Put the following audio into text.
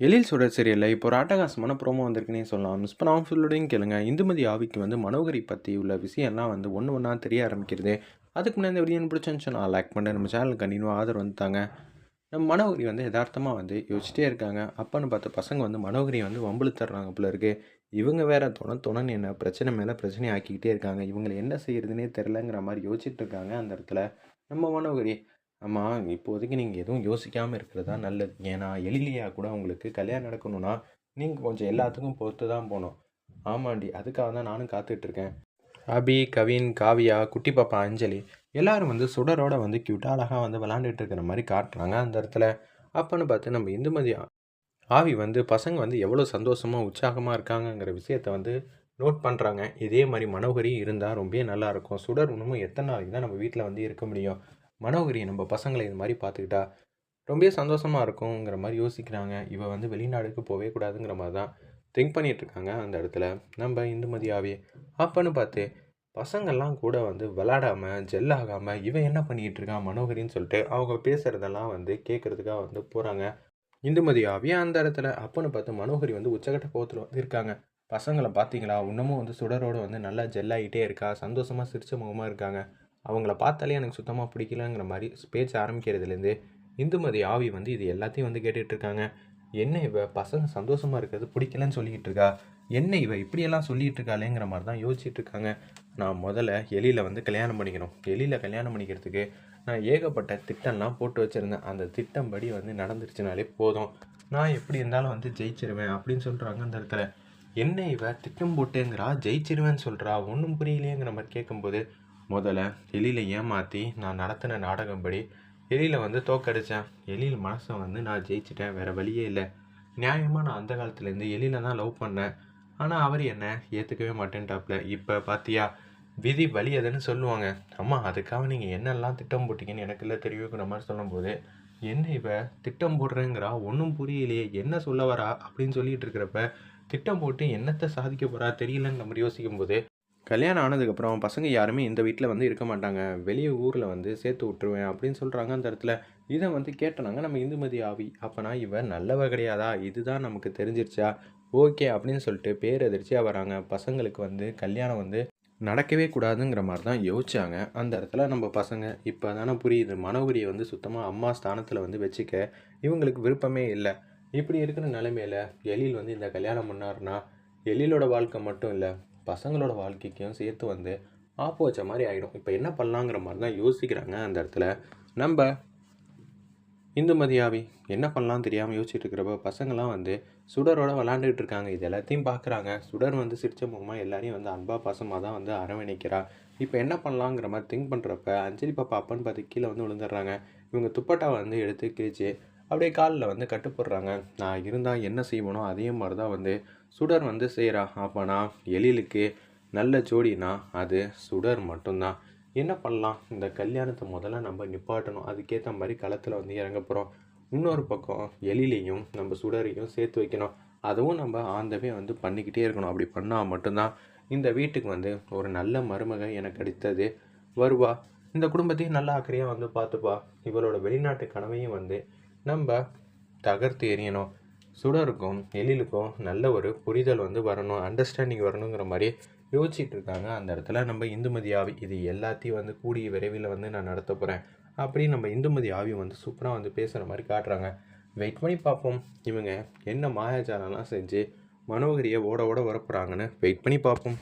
எழில் சுடர் சீரியலில். இப்போ ஒரு அட்டகாசமான ப்ரோமோ வந்திருக்குன்னே சொல்லலாம். மிஸ் பண்ணாமல் ஃபுல்லோடையும் கேளுங்க. இந்துமதி ஆவிக்கு வந்து மனோகரி பற்றி உள்ள விஷயம்லாம் வந்து ஒன்று ஒன்றா தெரிய ஆரம்பிக்கிறது. அதுக்கு முன்னாடி இந்த வீடியோ பிடிச்சிருந்துச்சு நான் லைக் பண்ணேன் நம்ம சேனலுக்கு கண்டினியூ ஆதரவு வந்துட்டாங்க. நம்ம மனோகரி வந்து யதார்த்தமாக வந்து யோசிச்சிட்டே இருக்காங்க. அப்பன்னு பார்த்து பசங்க வந்து மனோகரியை வந்து வம்புல தர்றாங்க போல இருக்கு. இவங்க வேற துணை துணைன்னு என்ன பிரச்சனை மேலே பிரச்சனை ஆக்கிக்கிட்டே இருக்காங்க. இவங்களை என்ன செய்யறதுனே தெரிலங்கிற மாதிரி யோசிச்சுட்டு இருக்காங்க அந்த இடத்துல. நம்ம மனோகரி ஆமாம் இப்போதைக்கு நீங்கள் எதுவும் யோசிக்காமல் இருக்கிறது தான் நல்லது. ஏன்னா, எழிலியா கூட உங்களுக்கு கல்யாணம் நடக்கணும்னா, நீங்கள் கொஞ்சம் எல்லாத்துக்கும் பொறுத்து தான் போகணும் ஆமாண்டி. அதுக்காக தான் நானும் காத்துட்ருக்கேன் அபி, கவின், காவியா, குட்டி பாப்பா அஞ்சலி எல்லோரும் வந்து சுடரோட வந்து க்யூட்டாக அழகாக வந்து விளாண்டுட்டு இருக்கிற மாதிரி காட்டுறாங்க அந்த இடத்துல. அப்போன்னு பார்த்து நம்ம இந்துமதி ஆவி வந்து பசங்க வந்து எவ்வளோ சந்தோஷமாக உற்சாகமாக இருக்காங்கங்கிற விஷயத்த வந்து நோட் பண்ணுறாங்க இதே மாதிரி மனோகரி இருந்தால் ரொம்பவே நல்லாயிருக்கும். சுடர் இன்னமும் எத்தனை நாளைக்கு தான் நம்ம வீட்டில் வந்து இருக்க முடியும்? மனோகரி நம்ம பசங்களை இது மாதிரி பார்த்துக்கிட்டா ரொம்ப சந்தோஷமாக இருக்குங்கிற மாதிரி யோசிக்கிறாங்க. இவ வந்து வெளிநாடுக்கு போகவே கூடாதுங்கிற மாதிரி தான் திங்க் பண்ணிகிட்ருக்காங்க அந்த இடத்துல. நம்ம இந்துமதியாவே அப்பன்னு பார்த்து பசங்கள்லாம் கூட வந்து விளாடாமல் ஜெல்லாகாமல் இவன் என்ன பண்ணிகிட்டு இருக்கான் மனோகரின்னு சொல்லிட்டு அவங்க பேசுகிறதெல்லாம் வந்து கேட்குறதுக்காக வந்து போகிறாங்க இந்துமதி ஆவியா அந்த இடத்துல அப்பன்னு பார்த்து மனோகரி வந்து உச்சகட்ட கோவத்தில் வந்து இருக்காங்க. பசங்களை பார்த்தீங்களா? இன்னமும் வந்து சுடரோடு வந்து நல்லா ஜெல்லாகிட்டே இருக்கா? சந்தோஷமாக சிரிச்ச முகமாக இருக்காங்க. அவங்கள பார்த்தாலே எனக்கு சுத்தமாக பிடிக்கலங்கிற மாதிரி பேச்சு ஆரம்பிக்கிறதுலேருந்து இந்துமதி ஆவி வந்து இது எல்லாத்தையும் வந்து கேட்டுட்ருக்காங்க. என்ன இவ பசங்க சந்தோஷமாக இருக்கிறது பிடிக்கலன்னு சொல்லிக்கிட்டு இருக்கா என்ன இவ இப்படியெல்லாம் சொல்லிகிட்டு இருக்காளேங்கிற மாதிரி தான் யோசிச்சுட்டு இருக்காங்க நான் முதல்ல எலியில் வந்து கல்யாணம் பண்ணிக்கணும். எலியில் கல்யாணம் பண்ணிக்கிறதுக்கு நான் ஏகப்பட்ட திட்டம்லாம் போட்டு வச்சுருந்தேன். அந்த திட்டம் படி வந்து நடந்துருச்சுனாலே போதும். நான் எப்படி இருந்தாலும் வந்து ஜெயிச்சிருவேன் அப்படின்னு சொல்கிறாங்க அந்த இடத்துல. என்ன இவ திட்டம் போட்டேங்கிறா? ஜெயிச்சிருவேன்னு சொல்கிறா ஒன்றும் புரியலையேங்கிற மாதிரி கேட்கும்போது முதல்ல எலியில் ஏமாற்றி நான் நடத்தின நாடகம்படி எலியில் வந்து தோக்கடித்தேன் எலியில் மனசை வந்து நான் ஜெயிச்சிட்டேன். வேறு வழியே இல்லை. நியாயமாக நான் அந்த காலத்துலேருந்து எலியில் தான் லவ் பண்ணேன். ஆனால் அவர் என்ன ஏற்றுக்கவே மாட்டேன்ட்டாப்புல இப்போ பார்த்தியா விதி வழி எதுன்னு சொல்லுவாங்க. அம்மா அதுக்காக நீங்கள் என்னெல்லாம் திட்டம் போட்டிங்கன்னு எனக்கு இல்லை தெரிவிக்கிற மாதிரி சொல்லும்போது என்ன இப்போ திட்டம் போடுறேங்கிறா? ஒன்றும் புரியலையே. என்ன சொல்ல வரா? அப்படின்னு சொல்லிட்டு இருக்கிறப்ப திட்டம் போட்டு என்னத்தை சாதிக்க போகிறா தெரியலன்னு நம்ம யோசிக்கும் போது கல்யாணம் ஆனதுக்கப்புறம் பசங்க யாருமே இந்த வீட்டில் வந்து இருக்க மாட்டாங்க. வெளியே ஊரில் வந்து சேர்த்து விட்ருவேன் அப்படின்னு சொல்கிறாங்க அந்த இடத்துல. இதை வந்து கேட்டனாங்க நம்ம இந்துமதி ஆவி. அப்போனா இவர் நல்லவ கிடையாதா? இதுதான் நமக்கு தெரிஞ்சிருச்சா? ஓகே அப்படின்னு சொல்லிட்டு பேரதிர்ச்சியாக வராங்க. பசங்களுக்கு வந்து கல்யாணம் வந்து நடக்கவே கூடாதுங்கிற மாதிரி தான் யோசிச்சாங்க. அந்த இடத்துல நம்ம பசங்க இப்போ தானே புரியுது. மனோகரியை வந்து சுத்தமாக அம்மா ஸ்தானத்தில் வந்து வச்சுக்க இவங்களுக்கு விருப்பமே இல்லை. இப்படி இருக்கிற நிலைமையில எழில் வந்து இந்த கல்யாணம் பண்ணாருன்னா எழிலோட வாழ்க்கை மட்டும் இல்லை பசங்களோட வாழ்க்கைக்கும் சேர்த்து வந்து ஆப்பு வச்ச மாதிரி ஆகிடும் இப்போ என்ன பண்ணலாங்கிற மாதிரி தான் யோசிக்கிறாங்க அந்த இடத்துல. நம்ம இந்துமதியாவி என்ன பண்ணலாம் தெரியாமல் யோசிச்சுட்டு இருக்கிறப்ப பசங்களாம் வந்து சுடரோட விளாண்டுட்டு இருக்காங்க. இது எல்லாத்தையும் பார்க்குறாங்க சுடர் வந்து சிரிச்ச முகமாக எல்லாரையும் வந்து அன்பா பாசமாக தான் வந்து அரவணைக்கிறா. இப்போ என்ன பண்ணலாங்கிற மாதிரி திங்க் பண்ணுறப்ப அஞ்சலி பாப்பா அப்பன்னு பார்த்து கீழே வந்து விழுந்துடுறாங்க. இவங்க துப்பட்டாவை வந்து எடுத்து கிழிச்சு அப்படியே காலில் வந்து கட்டுப்படுறாங்க. நான் இருந்தால் என்ன செய்வனோ அதே மாதிரி தான் வந்து சுடர் வந்து செய்கிறா அப்போனா எழிலுக்கு நல்ல ஜோடினா அது சுடர் மட்டும்தான். என்ன பண்ணலாம்? இந்த கல்யாணத்தை முதல்ல நம்ம நிப்பாட்டணும். அதுக்கேற்ற மாதிரி களத்தில் வந்து இறங்க போகிறோம் இன்னொரு பக்கம் எழிலையும் நம்ம சுடரையும் சேர்த்து வைக்கணும். அதுவும் நம்ம ஆந்தவே வந்து பண்ணிக்கிட்டே இருக்கணும். அப்படி பண்ணால் மட்டும்தான் இந்த வீட்டுக்கு வந்து ஒரு நல்ல மருமக எனக்கு கிடைத்தது. வருவா. இந்த குடும்பத்தையும் நல்ல அக்கறையாக வந்து பார்த்துப்பா. இவளோட வெளிநாட்டு கனவையும் வந்து நம்ம தகர்த்து எறியணும். சுடருக்கும் எழிலுக்கும் நல்ல ஒரு புரிதல் வந்து வரணும் அண்டர்ஸ்டாண்டிங் வரணுங்கிற மாதிரி யோசிச்சுட்டு இருக்காங்க. அந்த இடத்துல நம்ம இந்துமதி ஆவி இது எல்லாத்தையும் வந்து கூடிய விரைவில் வந்து நான் நடத்த போகிறேன் அப்படி நம்ம இந்துமதி ஆவி வந்து சூப்பராக வந்து பேசுகிற மாதிரி காட்டுறாங்க. வெயிட் பண்ணி பார்ப்போம். இவங்க என்ன மாயாஜாலம்லாம் செஞ்சு மனோகரியை ஓட ஓட வரப்போகிறாங்கன்னு வெயிட் பண்ணி பார்ப்போம்.